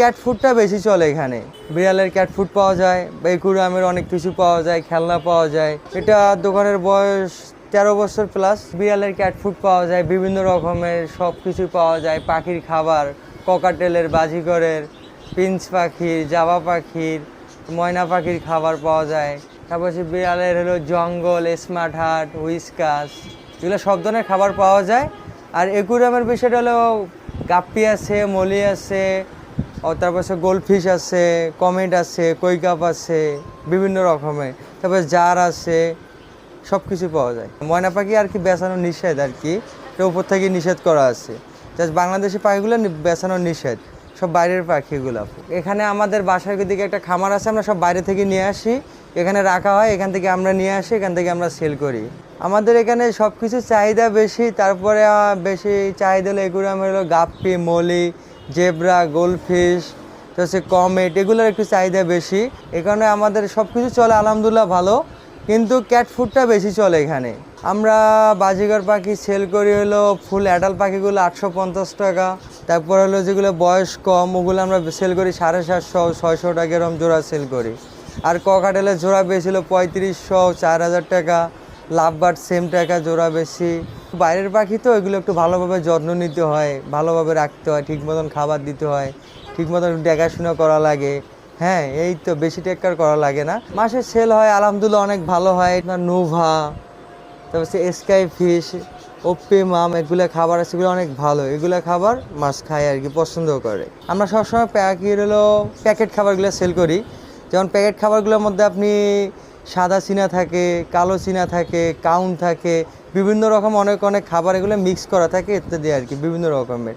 Cat ফুডটা বেশি চলে এখানে। বিড়ালের ক্যাট ফুড পাওয়া যায় বা বেকুরামের অনেক কিছু পাওয়া যায়, খেলনা পাওয়া যায়। এটা দোকানের বয়স তেরো বছর প্লাস বিড়ালের ক্যাট ফুড পাওয়া যায়, বিভিন্ন রকমের সব কিছু পাওয়া যায়। পাখির খাবার ককাটেলের বাজিকরের পিঞ্চ পাখির, জাবা পাখির, ময়না পাখির খাবার পাওয়া যায়। তারপর হচ্ছে বিড়ালের হলো জঙ্গল স্মার্ট হার্ট হুইসকাস এগুলো সব ধরনের খাবার পাওয়া যায়। আর একুরিয়ামের বিষয়টা হলো গাপ্পি আছে, মলি আছে তারপর হচ্ছে গোল্ডফিশ আছে কমেট আছে কৈকাপ আছে, বিভিন্ন রকমের। তারপর জার আছে সব কিছু পাওয়া যায়। ময়না পাখি আর কি বেচানো নিষেধ আর কি উপর থেকে নিষেধ করা আছে। জাস্ট বাংলাদেশি পাখিগুলো বেচানো নিষেধ, সব বাইরের পাখিগুলো। এখানে আমাদের বাসার দিকে একটা খামার আছে, আমরা সব বাইরে থেকে নিয়ে আসি। এখানে রাখা হয়, এখান থেকে আমরা নিয়ে আসি, এখান থেকে আমরা সেল করি। আমাদের এখানে সব কিছু চাহিদা বেশি, তারপরে বেশি চাহিদা হলো এগুলো আমার হলো গাপ্পি, মলি জেব্রা গোল্ডফিশ তো হচ্ছে কমেট, এগুলোর একটু চাহিদা বেশি। এ কারণে আমাদের সব কিছু চলে আলহামদুলিল্লাহ ভালো, কিন্তু ক্যাট ফুডটা বেশি চলে এখানে। আমরা বাজিগর পাখি সেল করি হলো ফুল অ্যাডাল পাখিগুলো আটশো পঞ্চাশ টাকা, তারপর হলো যেগুলো বয়স কম, ওগুলো আমরা সেল করি সাড়ে সাতশো, ছয়শো টাকা এরকম জোড়া সেল করি। আর ককাটেলের জোড়া বেশি হলো পঁয়ত্রিশশো, চার হাজার টাকা লাভবার্ড সেম টাকা জোড়া বেশি। বাইরের পাখি তো এগুলো একটু ভালোভাবে যত্ন নিতে হয়, ভালোভাবে রাখতে হয়, ঠিক মতন খাবার দিতে হয়, ঠিক মতন দেখাশোনা করা লাগে। হ্যাঁ এই তো বেশি টেক্কার করা লাগে না। মাসে সেল হয়, আলহামদুলিল্লাহ অনেক ভালো হয়। নোভা, তারপর হচ্ছে স্কাই ফিশ ওপে মাম, এগুলো খাবার আছে, এগুলো অনেক ভালো। এগুলো খাবার মাছ খায় আর কি, পছন্দ করে। আমরা সবসময় প্যাকেট হলো প্যাকেট খাবারগুলো সেল করি। যেমন প্যাকেট খাবারগুলোর মধ্যে আপনি সাদা চিনা থাকে, কালো চিনা থাকে, কাউন থাকে, বিভিন্ন রকম অনেক অনেক খাবার এগুলো মিক্স করা থাকে ইত্যাদি আর কি, বিভিন্ন রকমের।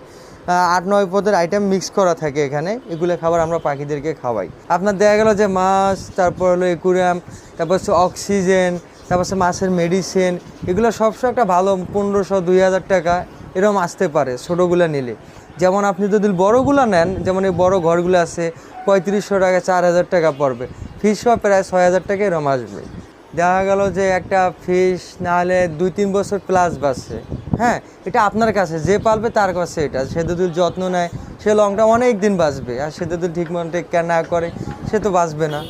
আট, নয় পদের আইটেম মিক্স করা থাকে এখানে, এগুলো খাবার আমরা পাখিদেরকে খাওয়াই। আপনার দেখা গেল যে মাছ, তারপর হলো একুরিয়াম তারপর হচ্ছে অক্সিজেন তারপর হচ্ছে মাছের মেডিসিন এগুলো সবসময় একটা ভালো পনেরোশো, দুই হাজার টাকা এরকম আসতে পারে ছোটোগুলো নিলে। যেমন আপনি যদি বড়গুলো নেন, যেমন এই বড় ঘরগুলো আছে, পঁয়ত্রিশশো টাকা, চার হাজার টাকা পড়বে। সব প্রায় ছয় হাজার টাকা এরম আসবে। দেখা গেল যে একটা ফিশ না হলে দুই তিন বছর প্লাস বাঁচছে হ্যাঁ এটা আপনার কাছে, যে পালবে তার কাছে এটা। সে দুদুল যত্ন নেয়, সে লংটা অনেক দিন বাঁচবে। আর সে দুদুল ঠিক মতো টেক কেয়ার না করে, সে তো বাঁচবে না।